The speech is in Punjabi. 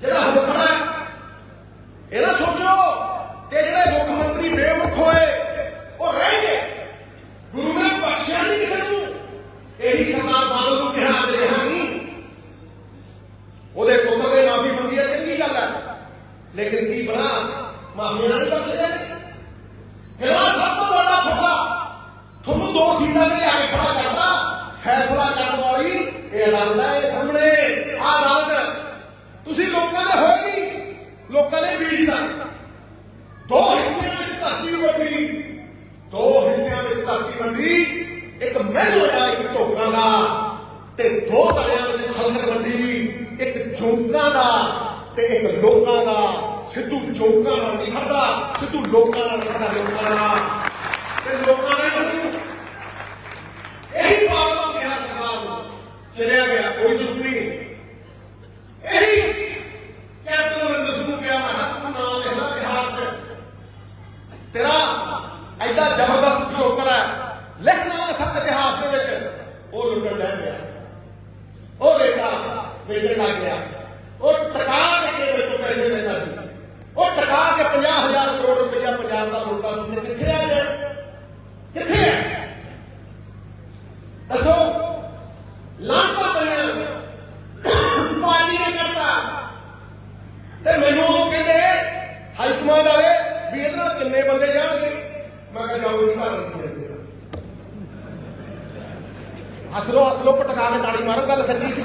ਜਿਹੜਾ ਹੁਣ ਖੜਾ ਇਹ ਨਾ ਸੋਚੋ ਕਿ ਜਿਹੜੇ ਮੁੱਖ ਮੰਤਰੀ ਬੇਮੁਖ ਹੋਏ, ਉਹ ਰਹਿਣਗੇ। ਗੁਰੂ ਨੇ ਬਖਸ਼ਿਆ ਨਹੀਂ ਕਿਸੇ ਨੂੰ ਇਹੀ ਸਰਦਾਰ ਬਾਦਲ ਨੂੰ ਕਿਹਾ ਅੱਜ ਰਿਹਾ ਨਹੀਂ ਉਹਦੇ ਪੁੱਤਰ ਨੇ ਮਾਫੀ ਮੰਗੀ ਹੈ ਚੰਗੀ ਗੱਲ ਹੈ ਲੇਕਿਨ ਕੀ ਬਣਾ ਮਾਫ਼ੀ ਨਾਲ ਬਖਸ਼ ਜਾਂਦੇ ਫਿਰ ਸਭ ਤੋਂ ਵੱਡਾ ਖੋਟਾ ਤੁਹਾਨੂੰ ਦੋ ਸੀਟਾਂ ਤੇ ਲਿਆ ਕੇ ਖੜਾ ਕਰਦਾ, ਫੈਸਲਾ ਕਰਨ ਵਾਲੀ ਇਹ ਅਦਾਲਤ ਇਹ ਸਾਹਮਣੇ ਤੁਸੀਂ ਲੋਕਾਂ ਦੇ ਹੋਏ ਨਹੀਂ। ਲੋਕਾਂ ਨੇ ਬੀੜੀ ਦਾ ਦੋ ਹਿੱਸਿਆਂ ਵਿੱਚ ਧਰਤੀ ਵੰਡੀ ਦੋ ਹਿੱਸਿਆਂ ਵਿੱਚ ਧਰਤੀ ਵੰਡੀ ਇੱਕ ਮਹਿਲ ਹੋਇਆ ਇੱਕ ਢੋਕਾਂ ਦਾ। ਤੇ ਦੋ ਤਲਿਆਂ ਵਿੱਚ ਖਲਕ ਵੰਡੀ ਇੱਕ ਜੋਕਾਂ ਦਾ ਤੇ ਇੱਕ ਲੋਕਾਂ ਦਾ। ਸਿੱਧੂ ਜੋਕਾਂ ਨਾਲ ਨਹੀਂ ਖੜਦਾ। ਸਿੱਧੂ ਲੋਕਾਂ ਨਾਲ ਖੜਦਾ, ਲੋਕਾਂ ਨਾਲ ਤੇ ਲੋਕਾਂ ਨੇ ਮੈਨੂੰ ਇਹੀ ਪਾਵਰ ਕਿਹਾ ਸਰਕਾਰ ਨੂੰ ਚਲਿਆ ਗਿਆ ਕੋਈ ਦੁਸ਼ਮਣੀ ਨਹੀਂ ਇਹੀ ਕੈਪਟਨ ਅਮਰਿੰਦਰ ਸਿੰਘ ਨੂੰ ਕਿਹਾ ਮੈਂ ਕਿਹਾ ਤੂੰ ਨਾਂ ਲਿਖ ਲੈ ਇਤਿਹਾਸ 'ਚ ਤੇਰਾ ਐਡਾ ਜ਼ਬਰਦਸਤ ਪਿਛੋਕੜ ਹੈ ਲਿਖਣਾ ਸਭ ਇਤਿਹਾਸ ਦੇ ਵਿੱਚ। ਉਹ ਲੁੱਟਣ ਲੈ ਗਿਆ ਉਹ ਰੇਤਾ ਵੇਚਣ ਲੱਗ ਗਿਆ। ਉਹ ਟਕਾ ਕੇ ਮੇਰੇ ਤੋਂ ਪੈਸੇ ਲੈਂਦਾ ਸੀ। ਉਹ ਟਕਾ ਕੇ 50000 ਕਰੋੜ ਰੁਪਇਆ ਪੰਜਾਬ ਦਾ ਲੁੱਟਦਾ ਸੀ। ਤੇ ਕਿੱਥੇ ਆ ਗਿਆ? ਕਿੱਥੇ ਹੈ ਦੱਸੋ। ਲਾਂਪਾ ਪਿਆ ਪਾਰਟੀ ਨੇ ਕਰਤਾ। ਤੇ ਮੈਨੂੰ ਉਹ ਕਹਿੰਦੇ, ਹਾਈ ਕਮਾਂਡ ਵਾਲੇ, ਵੀ ਇਹਦੇ ਨਾਲ ਕਿੰਨੇ ਬੰਦੇ ਜਾਣਗੇ? ਮੈਂ ਕਿਹਾ, ਜਾਓ ਜੀ, ਘਰ ਨੂੰ ਮਿਲਦੇ ਹਸਲੋ ਹਸਲੋ ਪਟਕਾ ਕੇ ਤਾੜੀ ਮਾਰੋ ਗੱਲ ਸੱਚੀ ਸੀ